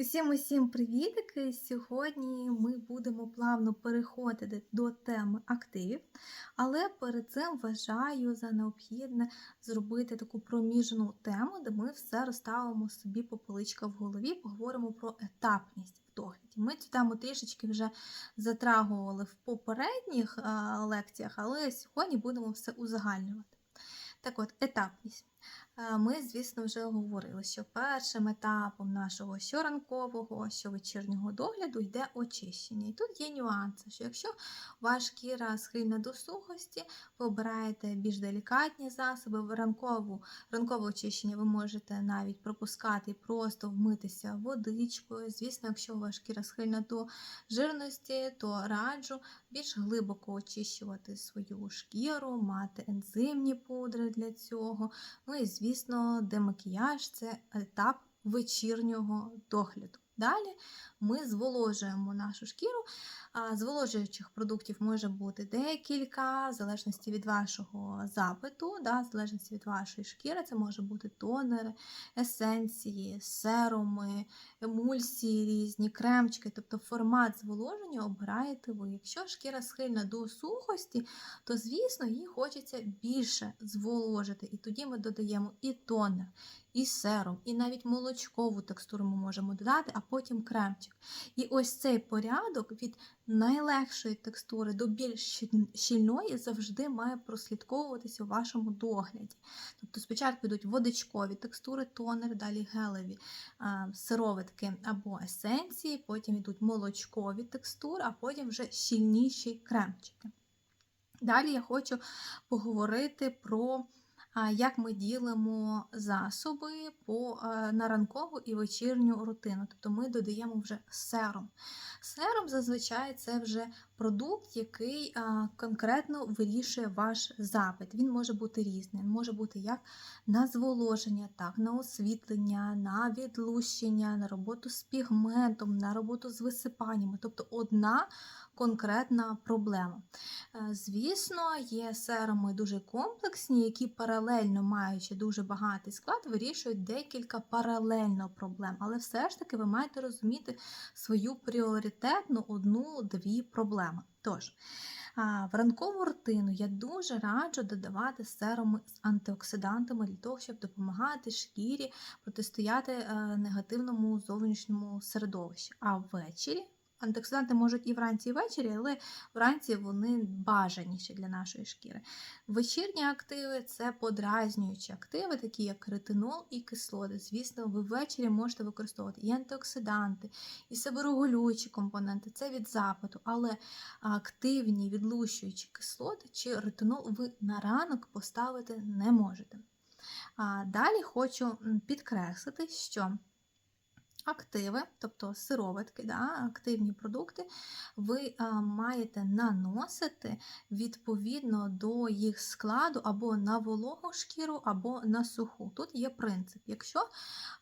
Усім усім привітики! Сьогодні ми будемо плавно переходити до теми активів, але перед цим вважаю за необхідне зробити таку проміжну тему, де ми все розставимо собі по поличкам в голові, поговоримо про етапність в догляді. Ми цю тему трішечки вже затрагували в попередніх е, лекціях, але сьогодні будемо все узагальнювати. Так от, етапність. Е, Ми, звісно, вже говорили, що першим етапом нашого щоранкового, щовечірнього догляду йде очищення. І тут є нюанси, що якщо ваша шкіра схильна до сухості, ви обираєте більш делікатні засоби, ранкову, ранкове очищення ви можете навіть пропускати і просто вмитися водичкою. Звісно, якщо ваша шкіра схильна до жирності, то раджу більш глибоко очищувати свою шкіру, мати ензимні пудри для цього. Ну і, звісно, демакіяж це етап вечірнього догляду. Далі ми зволожуємо нашу шкіру. Зволожуючих продуктів може бути декілька, в залежності від вашого запиту, да, в залежності від вашої шкіри, це може бути тонери, есенції, серуми, емульсії різні, кремчики, тобто формат зволоження обираєте ви. Якщо шкіра схильна до сухості, то, звісно, їй хочеться більше зволожити. І тоді ми додаємо і тонер, і серум, і навіть молочкову текстуру ми можемо додати, а потім кремчик. І ось цей порядок від найлегшої текстури до більш щільної завжди має прослідковуватися у вашому догляді. Тобто спочатку йдуть водичкові текстури, тонер, далі гелеві сироватки або есенції, потім йдуть молочкові текстури, а потім вже щільніші кремчики. Далі я хочу поговорити про як ми ділимо засоби по, е, на ранкову і вечірню рутину. Тобто ми додаємо вже серум. Серум зазвичай це вже продукт, який конкретно вирішує ваш запит. Він може бути різним. Може бути як на зволоження, так, на освітлення, на відлущення, на роботу з пігментом, на роботу з висипаннями. Тобто одна конкретна проблема. Е, Звісно, є серуми дуже комплексні, які паралельно маючи дуже багатий склад, вирішують декілька паралельно проблем. Але все ж таки ви маєте розуміти свою пріоритетну одну-дві проблеми. Тож, в ранкову рутину я дуже раджу додавати серуми з антиоксидантами для того, щоб допомагати шкірі протистояти е, негативному зовнішньому середовищі. А ввечері антиоксиданти можуть і вранці, і ввечері, але вранці вони бажаніші для нашої шкіри. Вечірні активи це подразнюючі активи, такі як ретинол і кислоти. Звісно, ви ввечері можете використовувати і антиоксиданти, і себорегулюючі компоненти, це від запиту, але активні відлущуючі кислоти чи ретинол ви на ранок поставити не можете. Далі хочу підкреслити, що активи, тобто сироватки, да, активні продукти, ви а, маєте наносити відповідно до їх складу або на вологу шкіру, або на суху. Тут є принцип. Якщо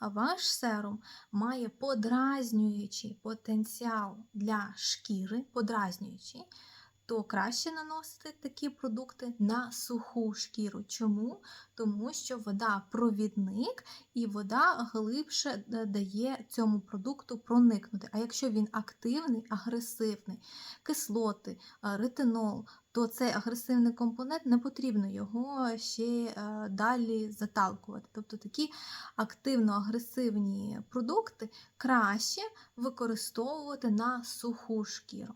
ваш серум має подразнюючий потенціал для шкіри, подразнюючий, то краще наносити такі продукти на суху шкіру. Чому? Тому що вода провідник і вода глибше е, дає цьому продукту проникнути. А якщо він активний, агресивний, кислоти, е, ретинол, то цей агресивний компонент не потрібно його ще е, далі заталкувати. Тобто такі активно-агресивні продукти краще використовувати на суху шкіру.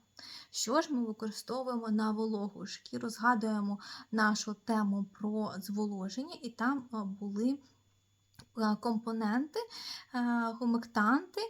Що ж ми використовуємо на вологу шкіру? Згадуємо нашу тему про зволоження, і там е, були е, компоненти, гумектанти,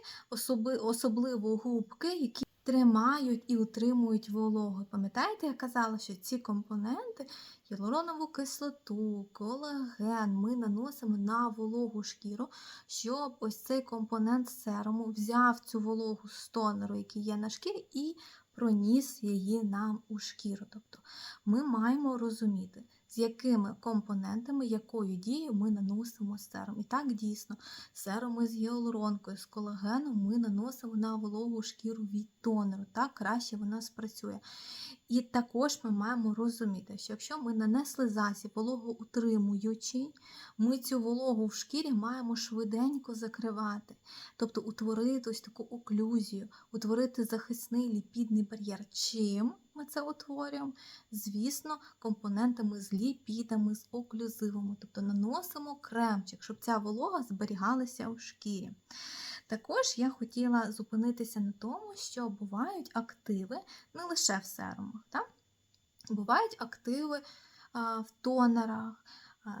особливо губки, які тримають і утримують вологу. Пам'ятаєте, я казала, що ці компоненти гіалуронову кислоту, колаген ми наносимо на вологу шкіру, щоб ось цей компонент серуму взяв цю вологу з тонеру, який є на шкірі, і проніс її нам у шкіру. Тобто ми маємо розуміти, з якими компонентами, якою дією ми наносимо серум. І так дійсно, серуми з гіалуронкою, з колагеном ми наносимо на вологу шкіру від тонеру. Так краще вона спрацює. І також ми маємо розуміти, що якщо ми нанесли засіб вологоутримуючий, ми цю вологу в шкірі маємо швиденько закривати, тобто утворити ось таку оклюзію, утворити захисний ліпідний бар'єр. Чим ми це утворюємо? Звісно, компонентами з ліпідами, з оклюзивами, тобто наносимо кремчик, щоб ця волога зберігалася у шкірі. Також я хотіла зупинитися на тому, що бувають активи не лише в серумах. Так? Бувають активи в тонерах,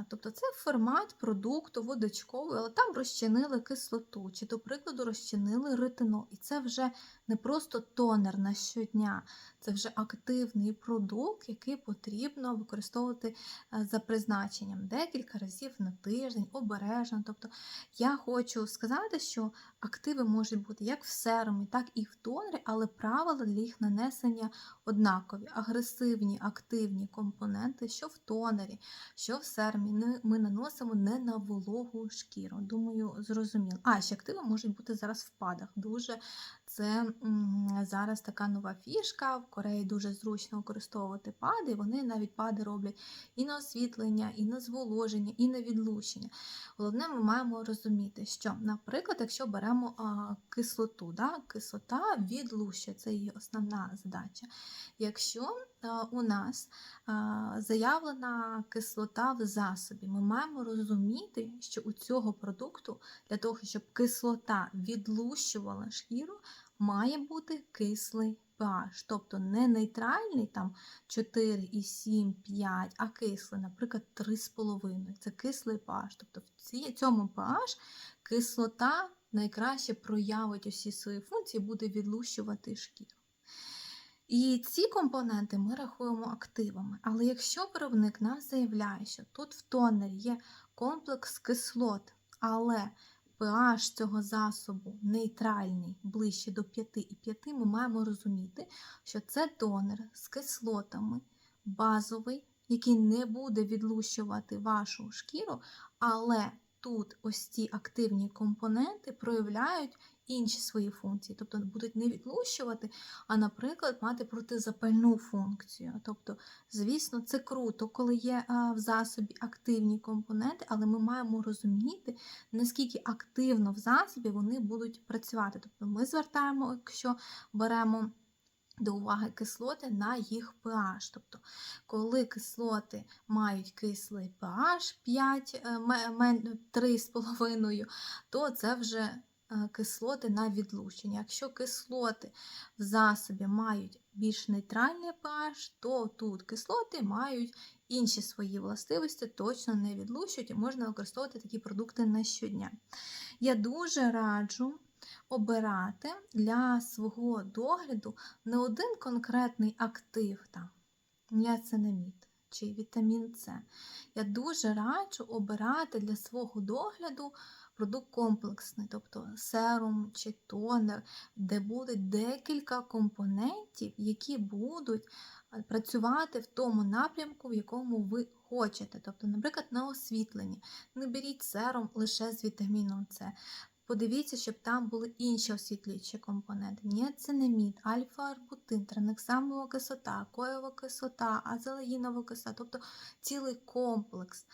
тобто це формат продукту водочковий, але там розчинили кислоту, чи, до прикладу, розчинили ретинол. І це вже не просто тонер на щодня, це вже активний продукт, який потрібно використовувати е, за призначенням декілька разів на тиждень, обережно. Тобто я хочу сказати, що активи можуть бути як в серумі, так і в тонері, але правила для їх нанесення однакові. Агресивні, активні компоненти, що в тонері, що в серумі, ми наносимо не на вологу шкіру. Думаю, зрозуміло. А ще активи можуть бути зараз в падах. Дуже це зараз така нова фішка. В Кореї дуже зручно використовувати пади. Вони навіть пади роблять і на освітлення, і на зволоження, і на відлучення. Головне, ми маємо розуміти, що, наприклад, якщо беремо а, кислоту, да, кислота відлущує, це її основна задача. Якщо а, у нас а, заявлена кислота в засобі, ми маємо розуміти, що у цього продукту для того, щоб кислота відлущувала шкіру, має бути кислий pH, тобто не нейтральний там 4,7, 5, а кислий, наприклад, 3,5. Це кислий pH. Тобто в цьому pH кислота найкраще проявить усі свої функції, буде відлущувати шкіру. І ці компоненти ми рахуємо активами. Але якщо виробник нас заявляє, що тут в тонері є комплекс кислот, але pH цього засобу нейтральний ближче до 5,5, ми маємо розуміти, що це донор з кислотами базовий, який не буде відлущувати вашу шкіру, але тут ось ці активні компоненти проявляють інші свої функції, тобто будуть не відлущувати, а, наприклад, мати протизапальну функцію. Тобто, звісно, це круто, коли є в засобі активні компоненти, але ми маємо розуміти, наскільки активно в засобі вони будуть працювати. Тобто ми звертаємо, якщо беремо. До уваги кислоти на їх pH. Тобто, коли кислоти мають кислий pH 5, 3,5, то це вже Е, кислоти на відлучення. Якщо кислоти в засобі мають більш нейтральний pH, то тут кислоти мають інші свої властивості, точно не відлучують і можна використовувати такі продукти на щодня. Я дуже раджу. Обирати для свого догляду не один конкретний актив, там, ніацинамід чи вітамін С. Я дуже раджу обирати для свого догляду продукт комплексний, тобто серум чи тонер, де буде декілька компонентів, які будуть е, працювати в тому напрямку, в якому ви хочете. Тобто, наприклад, на освітленні. Не беріть серум лише з вітаміном С. Подивіться, щоб там були інші освітлюючі компоненти. Ніацинамід, альфа-арбутин, транексамова кислота, коєва кислота, азелаїнова кислота, тобто цілий комплекс.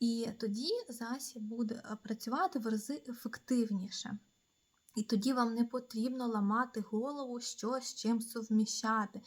І тоді засіб буде працювати в рази ефективніше. І тоді вам не потрібно ламати голову, що з чим совміщати.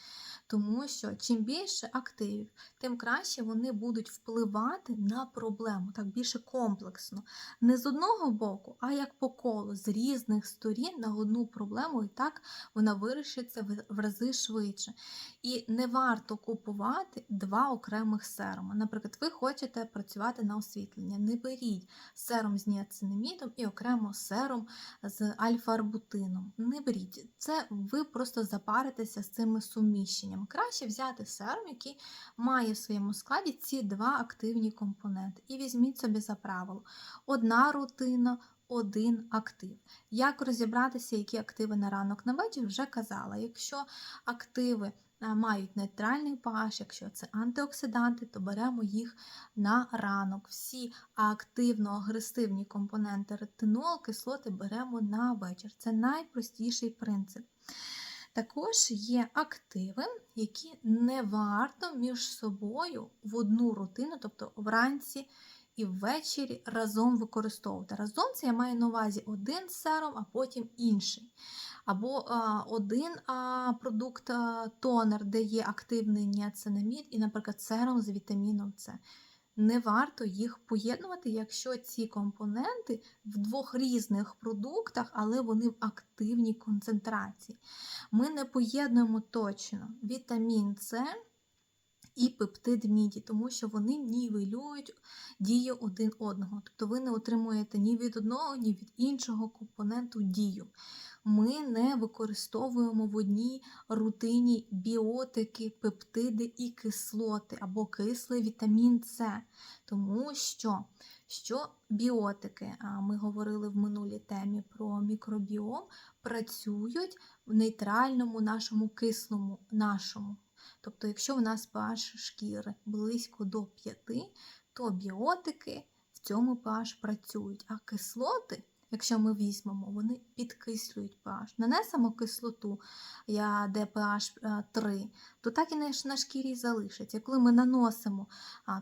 Тому що чим більше активів, тим краще вони будуть впливати на проблему, так більше комплексно. Не з одного боку, а як по колу, з різних сторін на одну проблему, і так вона вирішиться в рази швидше. І не варто купувати два окремих серуми. Наприклад, ви хочете працювати на освітлення. Не беріть серум з ніацинамідом і окремо серум з альфа альфа-арбутином. Не беріть, це ви просто запаритеся з цими суміщенням. Краще взяти серум, який має в своєму складі ці два активні компоненти. І візьміть собі за правило: одна рутина. Один актив. Як розібратися, які активи на ранок на вечір, вже казала. Якщо активи мають нейтральний pH, якщо це антиоксиданти, то беремо їх на ранок. Всі активно-агресивні компоненти ретинол, кислоти беремо на вечір. Це найпростіший принцип. Також є активи, які не варто між собою в одну рутину, тобто вранці і ввечері разом використовувати. Разом це я маю на увазі один серум, а потім інший. Або а, один а, продукт а, тонер, де є активний ніацинамід, і, наприклад, серум з вітаміном С. Не варто їх поєднувати, якщо ці компоненти в двох різних продуктах, але вони в активній концентрації. Ми не поєднуємо точно вітамін С і пептид міді, тому що вони нівелюють дію один одного. Тобто ви не отримуєте ні від одного, ні від іншого компоненту дію. Ми не використовуємо в одній рутині біотики, пептиди і кислоти або кислий вітамін С, тому що що біотики, а ми говорили в минулій темі про мікробіом, працюють в нейтральному нашому кислому нашому. Тобто, якщо в нас pH шкіри близько до 5, то біотики в цьому pH працюють, а кислоти, якщо ми візьмемо, вони підкислюють pH. Нанесемо кислоту, я- де pH 3, то так і на шкірі залишиться. Коли ми наносимо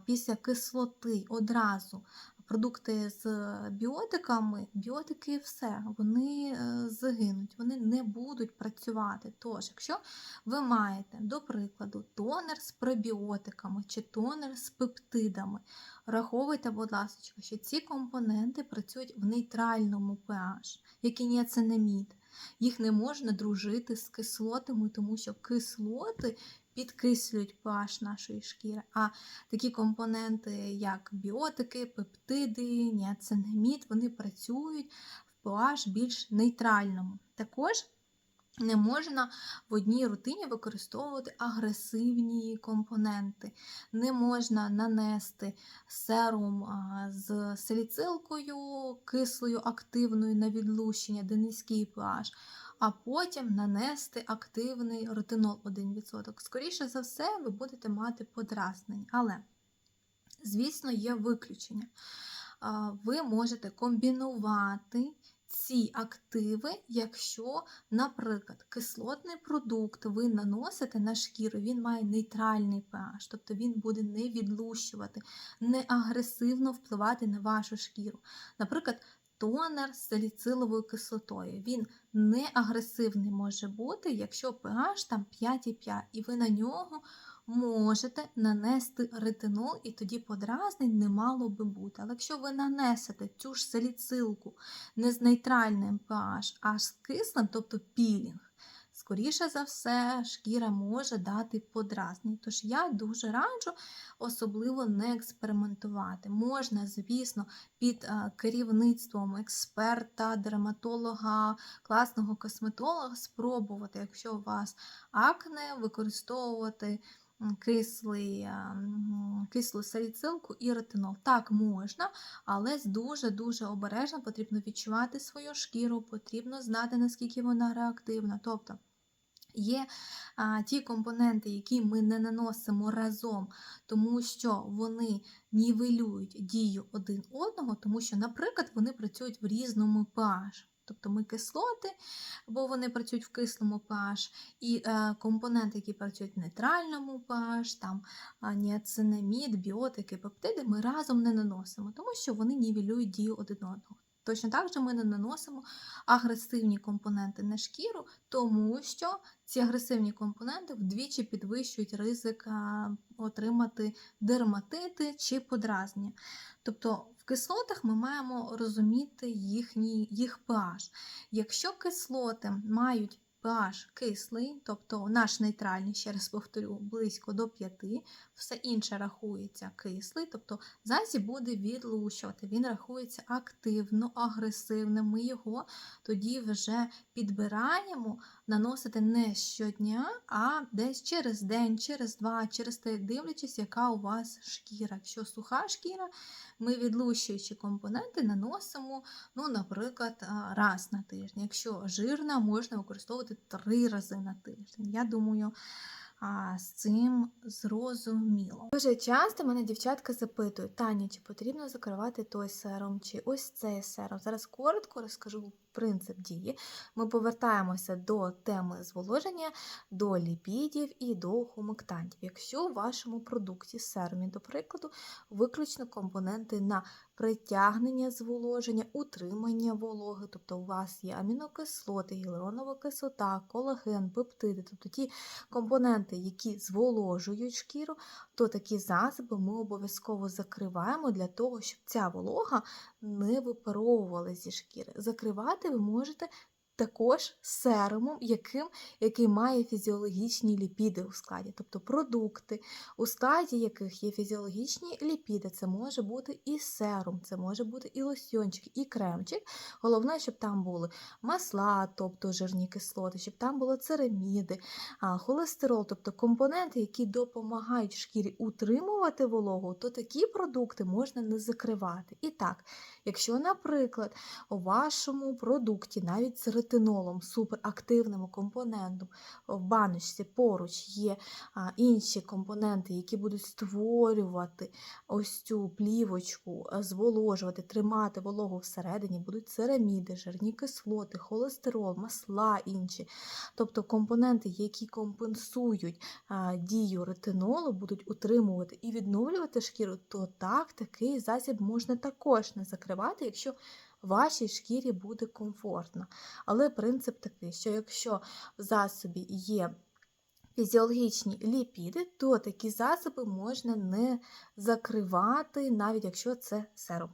після кислоти одразу продукти з біотиками, біотики все, вони е, загинуть, вони не будуть працювати. Тож, якщо ви маєте, до прикладу, тонер з пребіотиками чи тонер з пептидами, враховуйте, будь ласка, що ці компоненти працюють в нейтральному pH, як і ніацинамід. Їх не можна дружити з кислотами, тому що кислоти підкислюють pH нашої шкіри. А такі компоненти, як біотики, пептиди, ніацинамід, вони працюють в pH більш нейтральному. Також не можна в одній рутині використовувати агресивні компоненти. Не можна нанести серум з саліцилкою, кислою активною на відлущення, де низький pH, а потім нанести активний ретинол 1%. Скоріше за все, ви будете мати подразнення. Але, звісно, є виключення. Ви можете комбінувати ці активи, якщо, наприклад, кислотний продукт ви наносите на шкіру, він має нейтральний pH, тобто він буде не відлущувати, не агресивно впливати на вашу шкіру. Наприклад, тонер з саліциловою кислотою. Він не агресивний може бути, якщо pH там 5,5, і ви на нього можете нанести ретинол, і тоді подразнень не мало би бути. Але якщо ви нанесете цю ж саліцилку не з нейтральним pH, а з кислим, тобто пілінг, скоріше за все, шкіра може дати подразнення. Тож я дуже раджу особливо не експериментувати. Можна, звісно, під е, керівництвом експерта, дерматолога, класного косметолога спробувати, якщо у вас акне, використовувати кислий, кислу саліцилку і ретинол. Так можна, але з дуже-дуже обережно потрібно відчувати свою шкіру, потрібно знати, наскільки вона реактивна. Тобто Є а, ті компоненти, які ми не наносимо разом, тому що вони нівелюють дію один одного, тому що, наприклад, вони працюють в різному pH. Тобто ми кислоти, бо вони працюють в кислому pH, і е, компоненти, які працюють в нейтральному pH, там а, ніацинамід, біотики, пептиди, ми разом не наносимо, тому що вони нівелюють дію один одного. Точно так же ми не наносимо агресивні компоненти на шкіру, тому що ці агресивні компоненти вдвічі підвищують ризик отримати дерматити чи подразнення. Тобто кислотах ми маємо розуміти їхній, їх pH. Якщо кислоти мають pH кислий, тобто наш нейтральний, ще раз повторю, близько до 5, все інше рахується кислий, тобто засіб буде відлущувати. Він рахується активно, агресивним. Ми його тоді вже підбираємо, наносити не щодня, а десь через день, через два, через те, дивлячись, яка у вас шкіра. Якщо суха шкіра, ми відлущуючі компоненти наносимо, ну, наприклад, раз на тиждень. Якщо жирна, можна використовувати три рази на тиждень. Я думаю, а, з цим зрозуміло. Дуже часто мене дівчатка запитують, Таня, чи потрібно закривати той серум, чи ось цей серум. Зараз коротко розкажу принцип дії. Ми повертаємося до теми зволоження, до ліпідів і до хумектантів. Якщо у вашому продукті серумі, до прикладу, виключно компоненти на притягнення зволоження, утримання вологи, тобто у вас є амінокислоти, гіалуронова кислота, колаген, пептиди, тобто ті компоненти, які зволожують шкіру, то такі засоби ми обов'язково закриваємо для того, щоб ця волога не випаровувала зі шкіри. Закривати ви можете також серумом, яким, який має фізіологічні ліпіди у складі, тобто продукти, у складі яких є фізіологічні ліпіди. Це може бути і серум, це може бути і лосьончик, і кремчик. Головне, щоб там були масла, тобто жирні кислоти, щоб там було цераміди, холестерол, тобто компоненти, які допомагають шкірі утримувати вологу, то такі продукти можна не закривати. І так, якщо, наприклад, у вашому продукті навіть з ретинолом, суперактивним компонентом в баночці поруч є інші компоненти, які будуть створювати ось цю плівочку, зволожувати, тримати вологу всередині, будуть цераміди, жирні кислоти, холестерол, масла інші. Тобто компоненти, які компенсують дію ретинолу, будуть утримувати і відновлювати шкіру, то так, такий засіб можна також не закривати, якщо вашій шкірі буде комфортно. Але принцип такий, що якщо в засобі є фізіологічні ліпіди, то такі засоби можна не закривати, навіть якщо це серум.